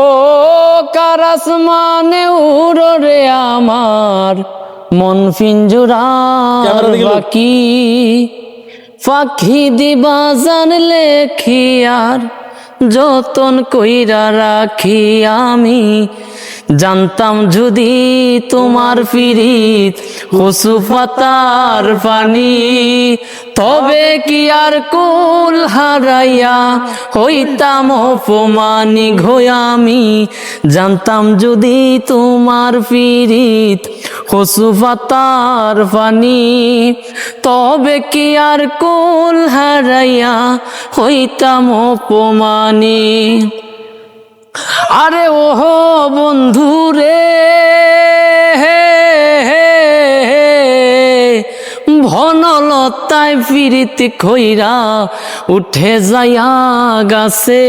ও Karras মানে উড়রে আমার? মন ফিঞ্জুরা বাকি। পাখি দিবা জানলে খিয়ার যতন কইরা রাখি আমি। জানতাম যদি তোমার পিরিত কচু পাতার পানি, তবে কি আর কুল হারাইয়া হইতাম অপমানি ঘোয়ামি জানতাম যদি তোমার পিরিত কচু পাতার পানি, তবে কি আর কুল হারাইয়া হইতাম অপমানি? আরে ওহো বন্ধু রে ভনলতায় ফিরিতে খইরা উঠে যাইয়া গাছে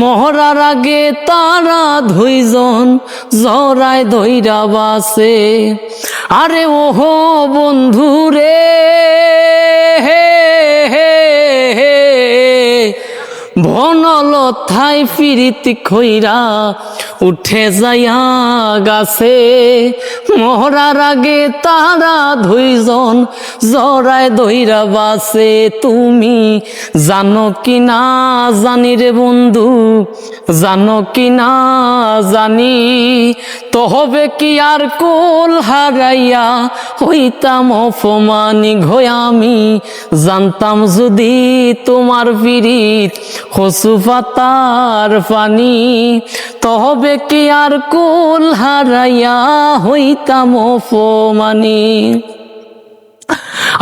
মহরার আগে তারা ধুইজন জরায় ধইরা বাসে। আরে ওহো বন্ধু রে ভনলথায় ফিরিতি খইরা? উঠে যাইয়া গাছে। মহরার আগে তারা দুইজন জরায় দইরা বাসে তুমি জানো কি না জানি রে বন্ধু, জানো কি না জানি। তো হবে কি আর কোল হারাইয়া হইতাম অপমানি ঘয়ামি জানতাম যদি তোমার পিরিত কচু পাতার পানি তবে কি আর কুল হারাইয়া হইতাম অপমানি?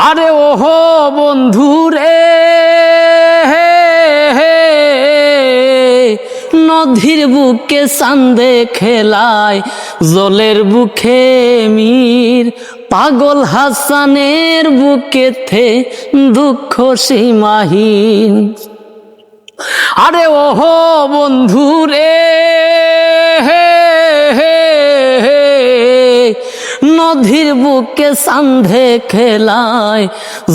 আরে ওহো বন্ধু রে নদীর বুকে চান্দে খেলায়, জলের বুকে মীর, পাগল হাসানের বুকেতে দুঃখ সীমাহীন। আরে ওহো বন্ধু রে নদীর বুকে সান্ধে খেলায়,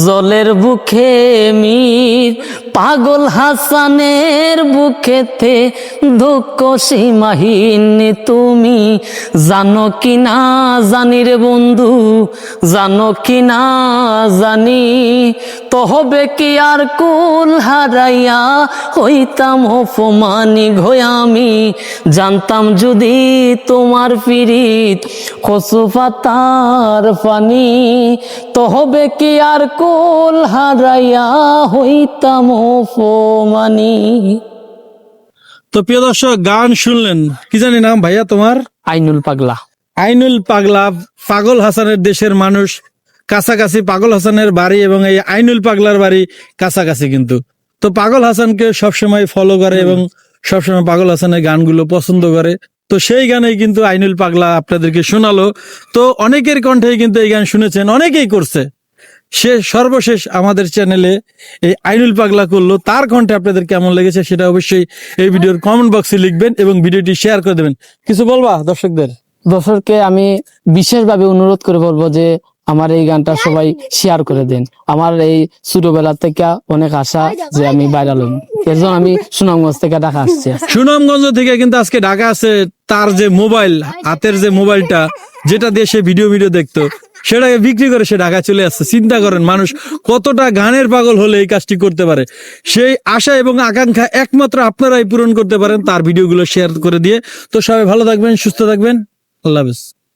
জলের বুকে মীর, পাগল হাসানের বুকেতে দুঃখ সীমাহীন তুমি। জানো কি না জানি রে বন্ধু, জানো কি না জানি তো হবে কি আর কুল হারাইয়া হইতাম অপমানি ঘয়ামি জানতাম যদি তোমার পিরিত কচু পাতার পানি তো হবে কি আর কুল? হারাইয়া হইতাম অপমানি। তো প্রিয় দর্শক গান শুনলেন। কি জানি নাম ভাইয়া তোমার? আইনুল পাগলা। আইনুল পাগলা পাগল হাসানের দেশের মানুষ কাছাকাছি পাগল হাসানের বাড়ি এবং এই আইনুল পাগলার বাড়ি কাছাকাছি কিন্তু। তো পাগল হাসানকে সবসময় ফলো করে এবং সবসময় পাগল হাসানের গানগুলো পছন্দ করে। তো সেই গানেই কিন্তু আইনুল পাগলা আপনাদেরকে শোনালো। তো অনেকের কণ্ঠেই কিন্তু এই গান শুনেছেন অনেকেই করছে। সে সর্বশেষ আমাদের চ্যানেলে এই আইনুল পাগলা করল। তার কণ্ঠে আপনাদের কেমন লেগেছে সেটা অবশ্যই এই ভিডিওর কমেন্ট বক্সে লিখবেন এবং ভিডিওটি শেয়ার করে দেবেন। কিছু বলবা দর্শকদের? দর্শককে আমি বিশেষভাবে অনুরোধ করে বলব যে আমার এই গানটা সবাই শেয়ার করে দেন। আমার এই ছোটবেলা থেকে অনেক আশা যে আমি ভাইরাল হই এর জন্য আমি সুনামগঞ্জ থেকে ঢাকা আসছি। সুনামগঞ্জ থেকে কিন্তু আজকে ঢাকা আছে। তার যে মোবাইল, হাতের যে মোবাইলটা, যেটা দিয়ে সে ভিডিও ভিডিও দেখতো, সেটাকে বিক্রি করে সে ঢাকা চলে আসছে। চিন্তা করেন, মানুষ কতটা গানের পাগল হলে এই কাজটি করতে পারে। সেই আশা এবং আকাঙ্ক্ষা একমাত্র আপনারাই পূরণ করতে পারেন। তার ভিডিওগুলো শেয়ার করে দিয়ে। তো সবাই ভালো থাকবেন, সুস্থ থাকবেন। আল্লাহ হাফেজ।